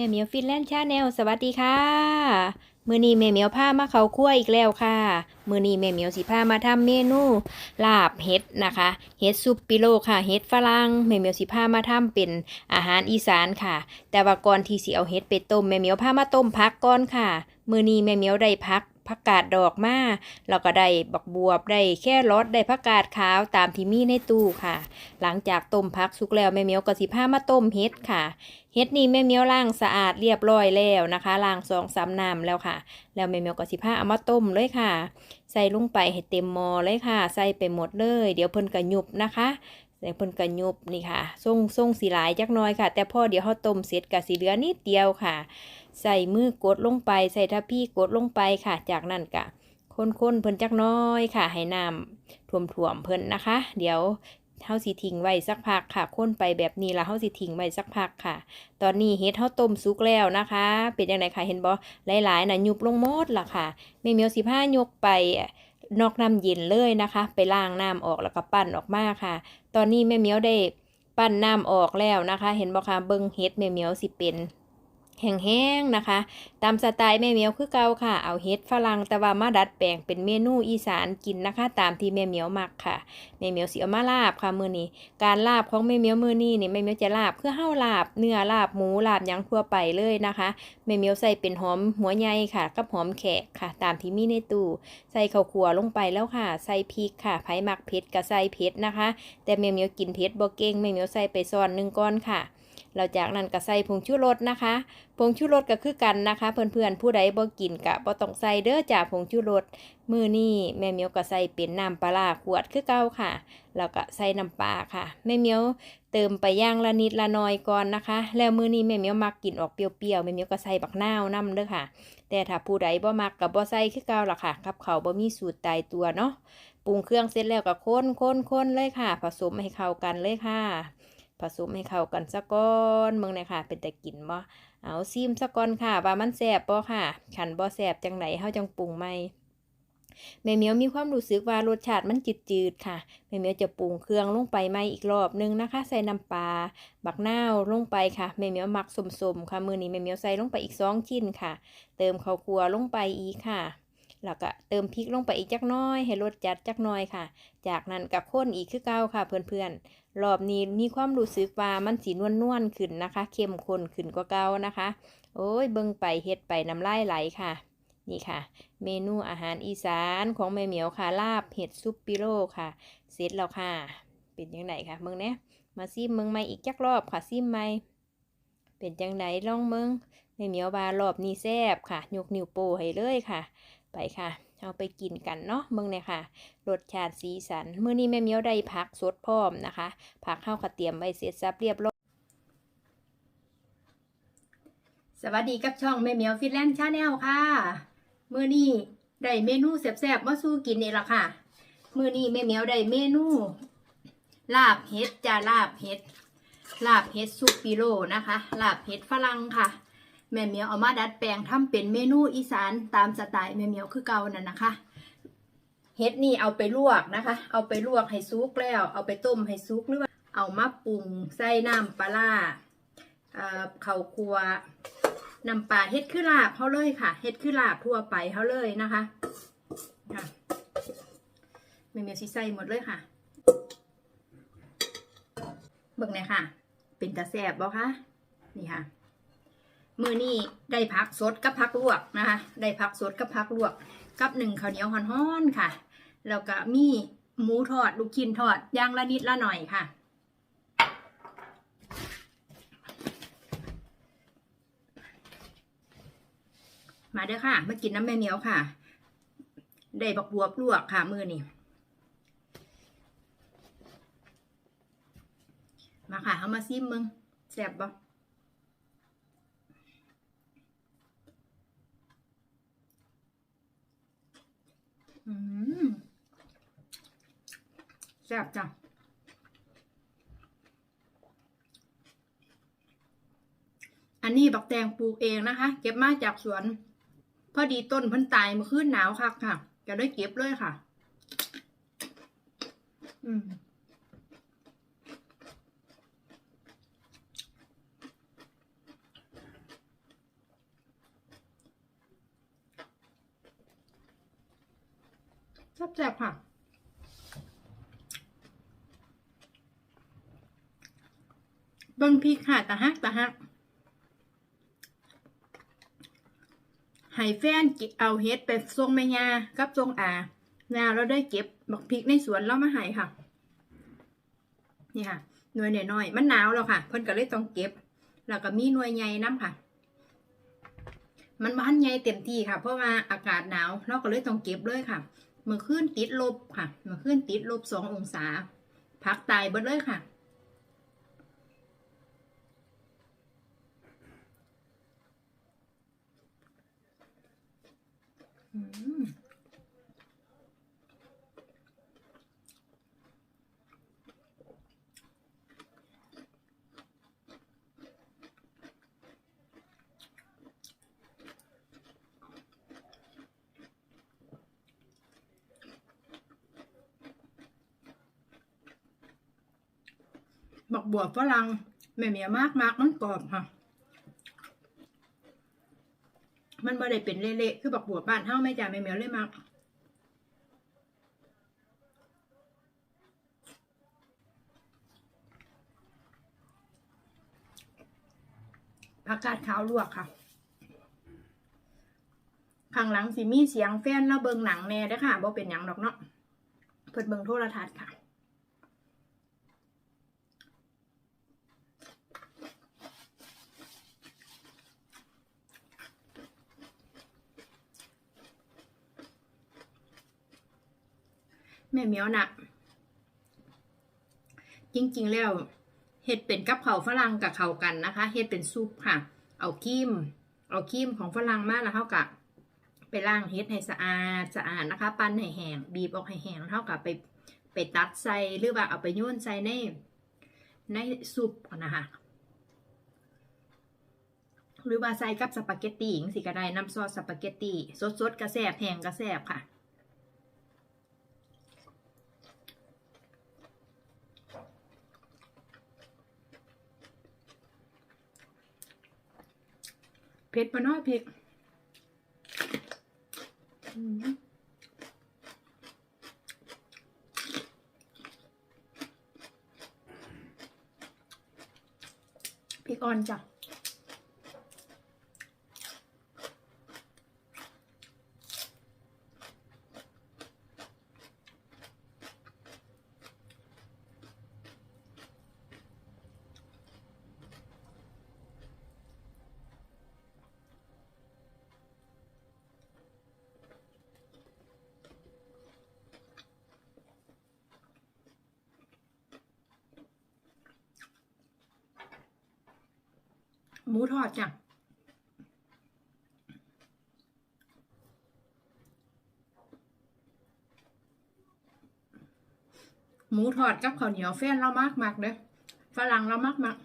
แม่เหมียวฟินแลนด์ชาแนลสวัสดีค่ะ มือนี้แม่เหมียวพามาเขาคั่วอีกแล้วค่ะ มือนี้แม่เหมียวสิพามาทำเมนูลาบเห็ดนะคะเห็ดซุปปิโลค่ะเห็ดฝรั่งแม่เหมียวสิพามาทำเป็นอาหารอีสานค่ะ แต่ว่าก่อนที่สิเอาเห็ดไปต้มแม่เหมียวพามาต้มพักก่อนค่ะ มือนี้แม่เหมียวได้พัก ผักกาดดอกมาแล้วก็ได้บักบวบได้แค่รสได้ผักกาดขาวตามที่มีในตู้ค่ะ หลังจากต้มพักสุกแล้วแม่เมียวก็สิพามาต้มเห็ดค่ะเฮ็ดนี่แม่เมียวล้างสะอาดเรียบร้อยแล้วนะคะล้างสองสามน้ำแล้วค่ะ แล้วแม่เมียวก็สิพาเอามาต้มเลยค่ะ ใส่ลงไปให้เต็มหม้อเลยค่ะ ใส่ไปหมดเลย เดี๋ยวเพิ่นก็ยุบนะคะใส่เพิ่นก็ยุบนี่ค่ะส่งส่งสีหลายจักน่อยค่ะ แต่พอเดี๋ยวเฮาต้มเสร็จก็สิเหลือนิดเดียวค่ะ ใส่มือกดลงไปใส่ทัพพี่กดลงไปค่ะ จากนั้นก็คนๆเพิ่นจักน้อยค่ะ ให้น้ำท่วมๆเพิ่นนะคะ เดี๋ยวเฮาสิทิ้งไว้สักพักค่ะคนไปแบบนี้ล้วเฮาสิทิ้งไว้สักพักค่ะ ตอนนี้เฮ็ดเฮาต้มสุกแล้วนะคะ เป็นยังไงคะเห็นบ่หลายๆน่ะยุบลงหมดล่ะค่ะแม่เมียวสิพายกไปนอกน้ำเย็นเลยนะคะ ไปล้างน้ำออกแล้วก็ปั้นออกมาค่ะ ตอนนี้แม่เมียวได้ปั้นน้ำออกแล้วนะคะ เห็นบ่คะเบิ่งเฮ็ดแม่เมียวสิเป็น แห้งๆนะคะ ตามสไตล์แม่เหมียวคือเก่าค่ะ เอาเฮ็ดฝรั่งแต่ว่ามาดัดแปลงเป็นเมนูอีสานกินนะคะ ตามที่แม่เหมียวมักค่ะแม่เหมียวสิเอามาลาบค่ะมือนี้ การลาบของแม่เหมียวมือนี่นี่แม่เหมียวจะลาบคือเฮาลาบเนื้อลาบหมูลาบยังทั่วไปเลยนะคะแม่เหมียวใส่เป็นหอมหัวใหญ่ค่ะ กับหอมแขกค่ะ ตามที่มีในตู้ใส่ข้าวคั่วลงไปแล้วค่ะ ใส่พริกค่ะไผมักเผ็ดก็ใส่เผ็ดนะคะ แต่แม่เหมียวกินเผ็ดบ่เก่งแม่เหมียวใส่ไปซ้อนหนึ่งก้อนค่ะ แล้วจากนั้นก็ใส่ผงชูรสนะคะผงชูรสก็คือกันนะคะ เพื่อนๆผู้ใดบ่กินก็บ่ต้องใส่เด้อจ้าผงชูรสมือนี่แม่เมียวก็ใส่เป็นน้ำปลาขวดคือเก่าค่ะแล้วก็ใส่น้ำปลาค่ะแม่เมียวเติมไปย่างละนิดละน้อยก่อนนะคะ แล้วมือนี้แม่เมียวมักกินออกเปรี้ยวๆแม่เมียวก็ใส่บักนาวนำเด้อค่ะ แต่ถ้าผู้ใดบ่มักก็บ่ใส่คือเก่าล่ะค่ะกับเขาบ่มีสูตรตายตัวเนาะปรุงเครื่องเสร็จแล้วก็คนคนคนเลยค่ะ ผสมให้เข้ากันเลยค่ะ ผสมให้เข้ากันซะก่อนเมืองเลยค่ะ เป็นแต่กินบ่เอาซิมซะก่อนค่ะ ว่ามันแซ่บบ่ค่ะขันบ่แซ่บจังไหนเฮาจังปรุงใหม่แม่เหมียวมีความรู้สึกว่ารสชาติมันจืดๆค่ะแม่เหมียวจะปรุงเครื่องลงไปใหม่อีกรอบนึงนะคะ ใส่น้ำปลาบักนาวลงไปค่ะแม่เหมียวมักสมๆค่ะมือนี้แม่เหมียวใส่ลงไปอีกสองชิ้นค่ะ เติมข้าวคั่วลงไปอีกค่ะ แล้วก็เติมพริกลงไปอีกจักน้อย ให้รสจัดจักน้อยค่ะ จากนั้นกับข้นอีกคือเก่าค่ะ เพื่อนๆ รอบนี้มีความรู้สึกว่ามันสีนวลนวลๆขึ้นนะคะ เข้มข้นขึ้นกว่าเก่านะคะ โอ้ยเบิ่งไปเฮ็ดไปน้ำลายไหลค่ะ นี่ค่ะ เมนูอาหารอีสานของแม่เหมียวค่ะ ลาบเห็ดซุปปิโร่ค่ะ เสร็จแล้วค่ะ เป็นยังไงค่ะเมืองเนี้ยมาซิมเมืองใหม่อีกจักรอบค่ะซิมใหม่เป็นจังไดลองเมืองแม่เหมียวบารอบนี้แซบค่ะ ยกนิ้วโป้ให้เลยค่ะ ไปค่ะ เอาไปกินกันเนาะเมืองเนี่ยค่ะรสชาติสีสันเมื้อนี้แม่เมียวได้ผักสดพร้อมนะคะ ผักข้าวกระเตรียมไว้เสร็จสับเรียบร้อยสวัสดีกับช่องแม่เมียวฟินแลนด์ชาแนลค่ะเมื้อนี้ได้เมนูแซ่บๆมาสู้กินนี่ละค่ะเมื้อนี้แม่เมียวได้เมนู ลาบเห็ดจ้าลาบเห็ดลาบเห็ดซุปปิโลนะคะ ลาบเห็ดฝรั่งค่ะ แม่เหมียวเอามาดัดแปลงทำเป็นเมนูอีสานตามสไตล์แม่เหมียวคือเก่านั่นนะคะเห็ดนี่เอาไปลวกนะคะ เอาไปลวกให้ซุกแล้ว เอาไปต้มให้ซุกหรือว่าเอามาปรุงใส่น้ำปลาเอ่อข้าวคั่วน้ำปลาเฮ็ดคือลาบเขาเลยค่ะเฮ็ดคือลาบทั่วไปเขาเลยนะคะค่ะแม่เมียสิใส่หมดเลยค่ะเบิ่งหน่ยค่ะ เป็นตาแซ่บบ่คะนี่ค่ะ มือนี่ได้พักสดกับพักลวกนะคะ ได้พักสดกับพักลวก กับหนึ่งข้าวเหนียวฮ้อนๆค่ะ แล้วก็มีหมูทอดลูกชิ้นทอดย่างละนิดละหน่อยค่ะมาเด้อค่ะ มากินน้ำแม่เหนียวค่ะ ได้บักบวบลวกค่ะ มือนี่มาค่ะเอามาซิมมึงแซ่บบ่ อืมแซ่บจ้ะอันนี้บักแตงปลูกเองนะคะ เก็บมาจากสวน พอดีต้นพันตายมาขึ้นหนาวค่ะค่ะ จะได้เก็บเลยค่ะ อืม แซ่บค่ะเบิ่งพริกค่ะตาฮักตาฮักให้แฟนกิเอาเฮ็ดไปส่งแม่ยากับส่งอาแาเราได้เก็บบักพริกในสวนเรามาให้ค่ะ นี่ค่ะ หน่วยน้อยๆมันหนาวแล้วค่ะ เพิ่นก็เลยต้องเก็บ แล้วก็มีหน่วยใหญ่น้ำค่ะ มันบ้านใหญ่เต็มที่ค่ะ เพราะว่าอากาศหนาวเราก็เลยต้องเก็บเลยค่ะ มือขึ้นติดลบค่ะมือขึ้นติดลบสององศา พักตายเบิดเลยค่ะ อืม บักบวบฝรั่งแม่เมียมากมากมันกรอบค่ะ มันบ่ได้เป็นเละๆคือบักบวบบ้านเฮ้าแม่จ่าแม่เมียเลยมากผักกาดขาวลวกค่ะข้างหลังสิมีเสียงแฟนแล้วเบิงหนังแน่ด้ค่ะบ่เป็นหยังดอกเนาะเพิ่นเบิงโทรทัศน์ค่ะ แม่เมียวน่ะ จริงๆแล้วเฮ็ดเป็นกับเขาวฝรั่งกับเขาวกันนะคะเฮ็ดเป็นซุปค่ะ เอาคีมเอาคีมของฝรั่งมาแล้วเท่ากับไปล้างเฮ็ดให้สะอาดสะอาดนะคะ ปั้นให้แห้งบีบออกให้แห้งเท่ากับไปไปตัดใส่หรือว่าเอาไปโยนใส่ในในซุปนะคะหรือว่าใส่กับสปาเกตตี้สิก็ได้น้ำซอสสปาเกตตี้สดๆกระแซบแห้งกระแซบค่ะ เผ็ดปะน้อยพริกพริกอ่อนจ้ะ หมูทอดจ้ะหมูทอดกับข้าวเหนียวแฟนเรามากมากเด้อฝรั่งเรามากมาก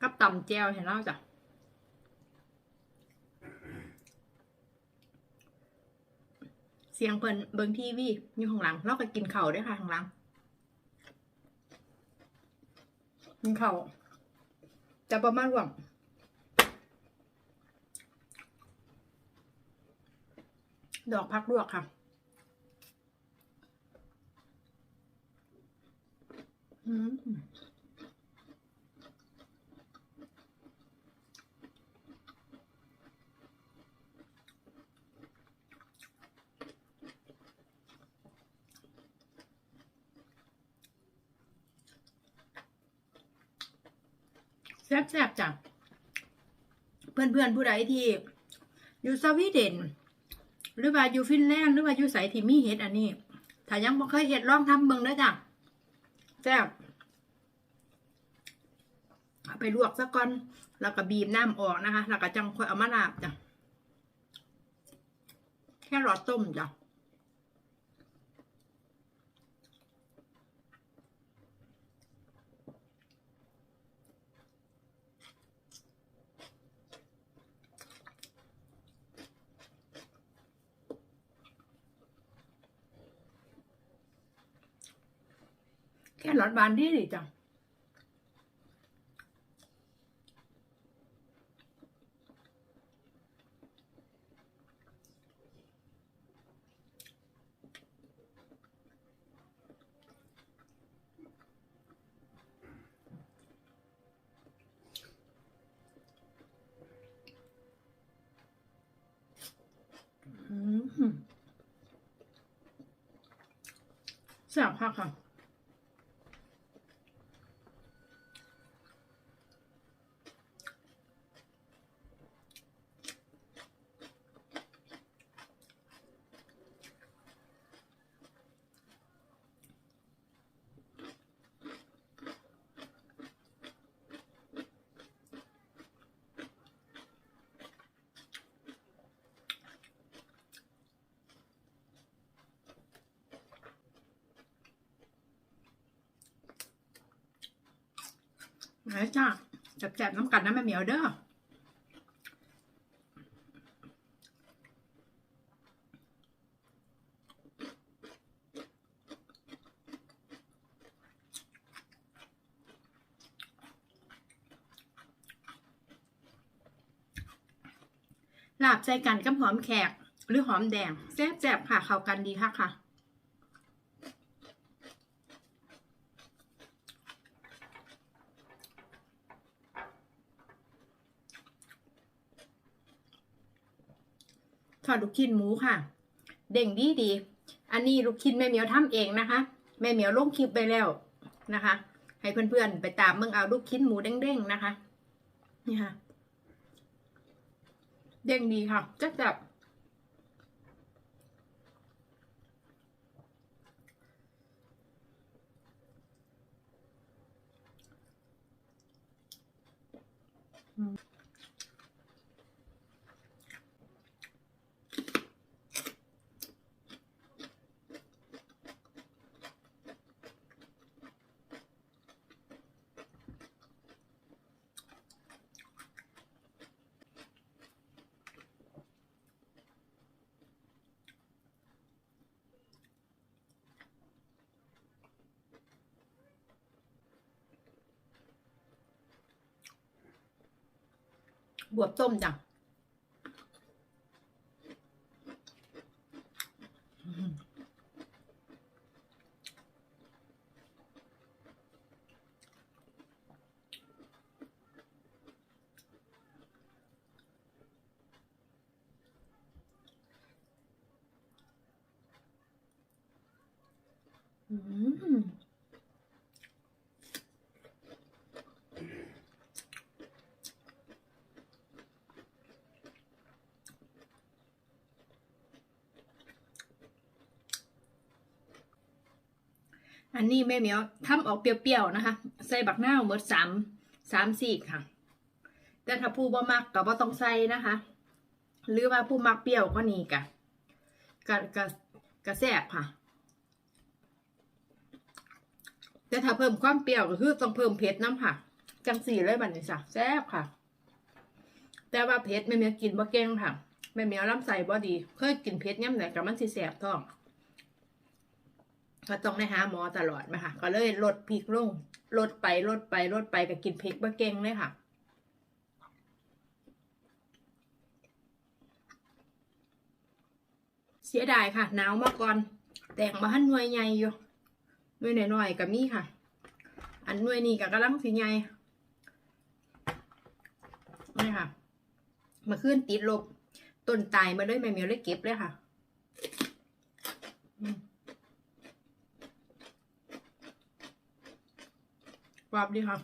กับตำแจวเห็นเราจ้ะเสียงเพิ่นเบิ่งทีวีอยู่ข้างหลังเราก็กินข้าวด้วยค่ะข้างหลังกินข้าวจะประมาณว่า ดอกพักลวกค่ะ อืมแซ่บๆจ้ะเพื่อนๆผู้ใดที่อยู่สวีเดน หรือว่าอยู่ฟินแลนด์หรือว่าอยู่ไสที่มีเห็ดอันนี้ ถ้ายังบ่เคยเห็ดลองทำเบิ่งเด้อจ้ะแซ่บเอาไปลวกซะก่อนแล้วก็บีบน้ำออกนะคะ แล้วก็จังค่อยเอามาลาบจ้ะแค่รอต้มจ้ะ แค่หลอดบานดีดิจังอืแซ่บค่ะค่ะ ไหนจ้าแซ่บๆน้ำกันนะแม่เหมียวเด้อลาบใส่กันกับหอมแขกหรือหอมแดงแซ่บๆค่ะเข้ากันดีค่ะค่ะ ทอดลูกชิ้นหมูค่ะ เด้งดีดีอันนี้ลูกชิ้นแม่เหมียวทำเองนะคะ แม่เหมียวลงคลิปไปแล้วนะคะ ให้เพื่อนๆไปตามเมืองเอาลูกชิ้นหมูเด้งๆนะคะ นี่ค่ะ เด้งดีค่ะจับจับ บวบต้มจ้ะอืม อันนี้แม่เหมียวทำออกเปรี้ยวๆนะคะ ใส่บักหน้าหมดสามสามสี่ค่ะ แต่ถ้าผู้บ่มักก็บ่ต้องใส่นะคะ หรือว่าผู้มักเปรี้ยวก็นี่กะกะกะกะแซ่บค่ะ แต่ถ้าเพิ่มความเปรี้ยวก็คือต้องเพิ่มเผ็ดน้ำค่ะ จังสี่เลยบัดนี้จ้ะแซ่บค่ะ แต่ว่าเผ็ดแม่เหมียวกินบ่เก่งค่ะแม่เหมียวลำไส้บ่ดี เคยกินเผ็ดย่ำไหนก็มันสิแสบท้อง ก็ต้องได้หาหมอตลอดไหมค่ะก็เลยลดพริกลงลดไปลดไปลดไปก็กินพริกบ่เก่งเลยค่ะเสียดายค่ะหนาวมาก่อนแต่งมาหันหน่วยใหญ่อยู่หน่วยน้อยๆก็มีค่ะ อันหน่วยนี้ก็กำลังสิใหญ่นี่ค่ะ มาขึ้นติดลบต้นตายมาเลยแม่เมียวเลยเก็บเลยค่ะ อืมกรอบดีค่ะ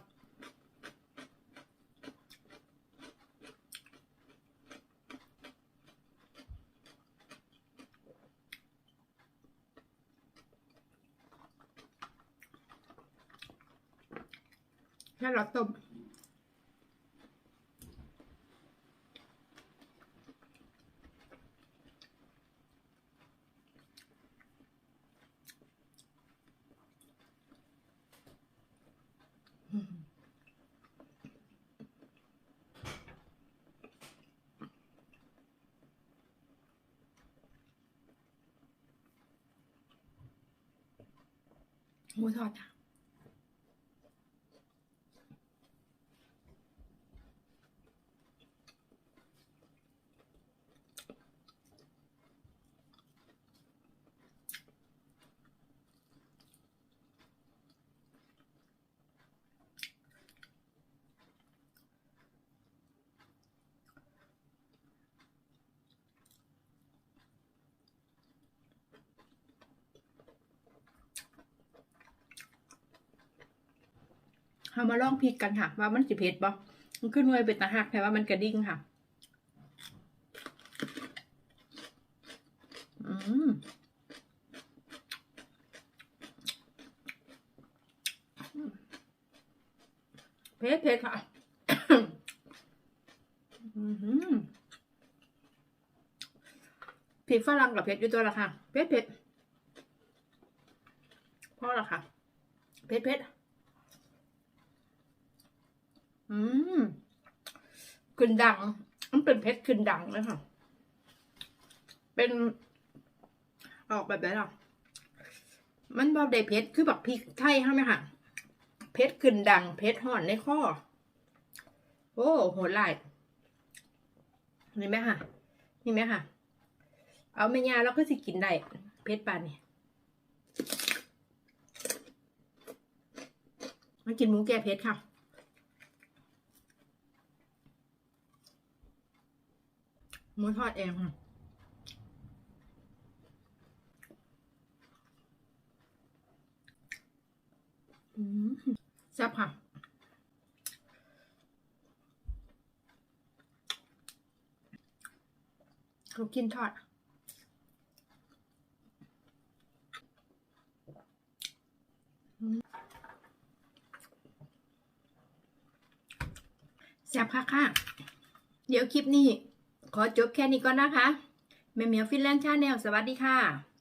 แค่เราต้ม หมูท เอามาลองพริกกันค่ะ ว่ามันสิเผ็ดบ่มันขึ้นหน่วยเป็นตาหักแต่ว่ามันกระดิ่งค่ะ อืมเผ็ดเผ็ดค่ะ อืมพริกฝรั่งกับเผ็ดอยู่ตัวละค่ะ เผ็ดเผ็ดพอละค่ะ เผ็ดเผ็ด อืมขึ้นดัง มันเป็นเผ็ดขึ้นดังเลยค่ะ เป็น ออกแบบไหนล่ะ มันแบบได้เผ็ดคือแบบพริกไทยใช่ไหมคะเผ็ดขึ้นดังเผ็ดห่อนในข้อ โอ้โหดหลายนี่ไหมค่ะ นี่ไหมค่ะ เอาไม่ยาแล้วก็สิกินได้เผ็ดปานนี่มากินหมูแก่เผ็ดค่ะ มูทอดเองค่ะอืมแซ่บค่ะลูกกินทอดแซ่บค่ะค่ะ เดี๋ยวคลิปนี้ ขอจบแค่นี้ก่อนนะคะแม่เหมียวฟินแลนด์ชาแนลสวัสดีค่ะ